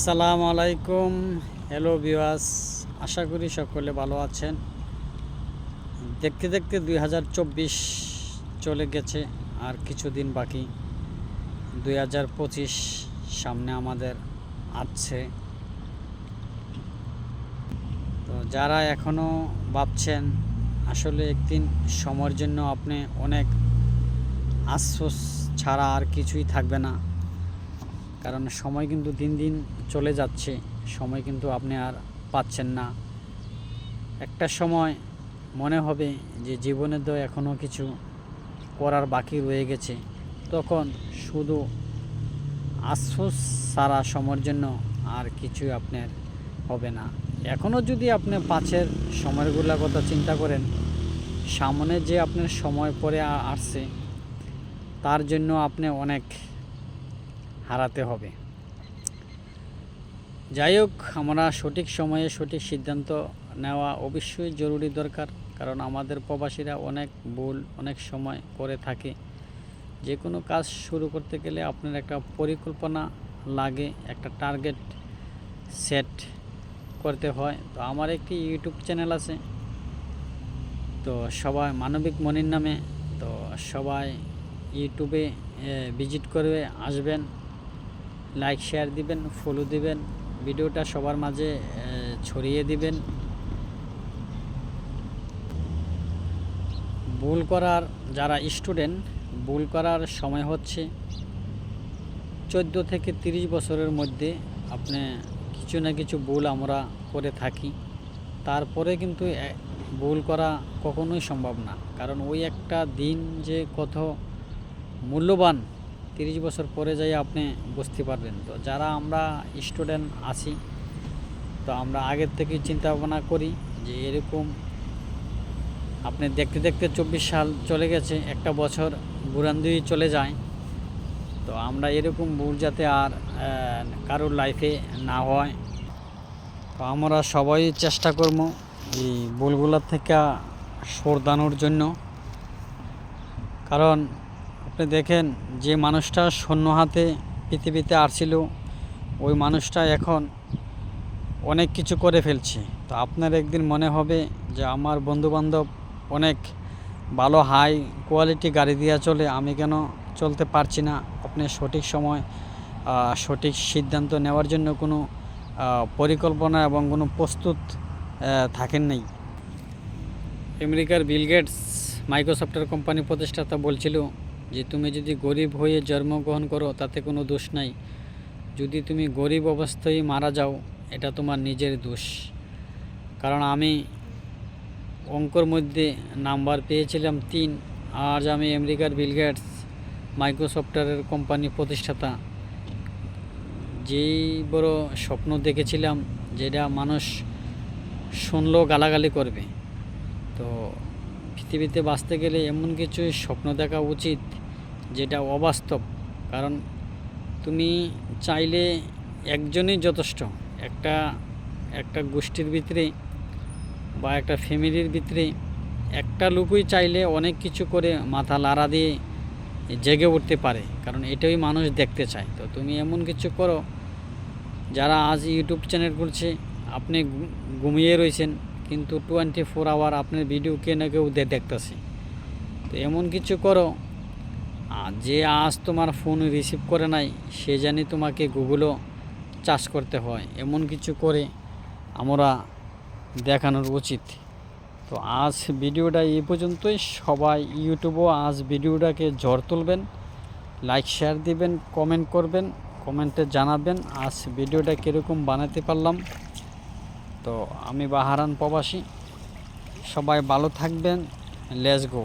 আসসালামু আলাইকুম। হ্যালো বিওয়াস আশা করি সকলে ভালো আছেন। দেখতে দেখতে দুই হাজার চব্বিশ চলে গেছে, আর কিছুদিন বাকি। দুই হাজার পঁচিশ সামনে আমাদের আছে তো যারা এখনও ভাবছেন, আসলে একদিন সময়ের জন্য আপনি অনেক আশ্বাস ছাড়া আর কিছুই থাকবে না। কারণ সময় কিন্তু দিন দিন চলে যাচ্ছে, সময় কিন্তু আপনি আর পাচ্ছেন না। একটা সময় মনে হবে যে জীবনে তো এখনও কিছু করার বাকি রয়ে গেছে। তখন শুধু আশ্বাস সারা সময়ের জন্য আর কিছু আপনার হবে না। এখনও যদি আপনি পাঁচের সময়গুলোর কথা চিন্তা করেন, সামনে যে আপনার সময় পরে আসছে, তার জন্য আপনি অনেক হারাতে হবে। যাই হোক, আমরা সঠিক সময়ে সঠিক সিদ্ধান্ত নেওয়া অবশ্যই জরুরি দরকার, কারণ আমাদের প্রবাসীরা অনেক ভুল অনেক সময় করে থাকে। যে কোনো কাজ শুরু করতে গেলে আপনার একটা পরিকল্পনা লাগে, একটা টার্গেট সেট করতে হয়। তো আমার একটি ইউটিউব চ্যানেল আছে, তো সবাই মানবিক মনির নামে, তো সবাই ইউটিউবে ভিজিট করে আসবেন লাইক শেয়ার দিবেন ফলো দিবেন। ভিডিওটা সবার মাঝে ছড়িয়ে দিবেন। ভুল করার যারা স্টুডেন্ট, ভুল করার সময় হচ্ছে চোদ্দ থেকে তিরিশ বছরের মধ্যে আপনি কিছু না কিছু ভুল আমরা করে থাকি। তারপরে কিন্তু ভুল করা কখনোই সম্ভব না। কারণ ওই একটা দিন যে কত মূল্যবান তিরিশ বছর পরে যাই আপনি বুঝতে পারবেন। তো যারা আমরা স্টুডেন্ট আছি, তো আমরা আগের থেকে চিন্তা ভাবনা করি যে এরকম আপনি দেখতে দেখতে চব্বিশ সাল চলে গেছে, একটা বছর বুরান্দি চলে যায়। তো আমরা এরকম ভুল যাতে আর কারোর লাইফে না হয়। তো আমরা সবাই চেষ্টা করব এই ভুলগুলোর থেকে সরদানোর জন্য। কারণ আপনি দেখেন, যে মানুষটা শূন্য হাতে পৃথিবীতে আসছিল, ওই মানুষটা এখন অনেক কিছু করে ফেলছে। তো আপনার একদিন মনে হবে যে, আমার বন্ধুবান্ধব অনেক ভালো, হাই কোয়ালিটি গাড়ি দিয়ে চলে, আমি কেন চলতে পারছি না? আপনি সঠিক সময় সঠিক সিদ্ধান্ত নেওয়ার জন্য কোনো পরিকল্পনা এবং কোনো প্রস্তুত থাকেন নেই। আমেরিকার বিল গেটস মাইক্রোসফটের কোম্পানি প্রতিষ্ঠাতা বলছিল যে তুমি যদি গরিব হয়ে জন্মগ্রহণ করো, তাতে কোনো দোষ নাই। যদি তুমি গরিব অবস্থায় মারা যাও, এটা তোমার নিজের দোষ। কারণ আমি অঙ্কর মধ্যে নাম্বার পেয়েছিলাম তিন, আজ আমি আমেরিকার বিল মাইক্রোসফটের কোম্পানি প্রতিষ্ঠাতা। যেই বড় স্বপ্ন দেখেছিলাম, যেটা মানুষ শুনলেও গালাগালি করবে। তো পৃথিবীতে বাঁচতে গেলে এমন কিছু স্বপ্ন দেখা উচিত যেটা অবাস্তব। কারণ তুমি চাইলে একজনই যথেষ্ট। একটা একটা গোষ্ঠীর ভিতরে বা একটা ফ্যামিলির ভিতরে একটা লোকই চাইলে অনেক কিছু করে মাথা লাড়া দিয়ে জেগে উঠতে পারে। কারণ এটাই মানুষ দেখতে চায়। তো তুমি এমন কিছু করো, যারা আজ ইউটিউব চ্যানেল করছে আপনি ঘুমিয়ে রয়েছেন, কিন্তু টোয়েন্টি ফোর আওয়ার আপনার ভিডিও কে না কেউ দেখতেছে? তো এমন কিছু করো যে আজ তোমার ফোন রিসিভ করে নাই, সে জানি তোমাকে গুগলও চাষ করতে হয়। এমন কিছু করে আমরা দেখানোর উচিত। তো আজ ভিডিওটা এই পর্যন্তই। সবাই ইউটিউবও আজ ভিডিওটাকে ঝড় তুলবেন লাইক শেয়ার দিবেন কমেন্ট করবেন কমেন্টে জানাবেন, আজ ভিডিওটা কীরকম বানাতে পারলাম। তো আমি বাহারান প্রবাসী। সবাই ভালো থাকবেন। Let's go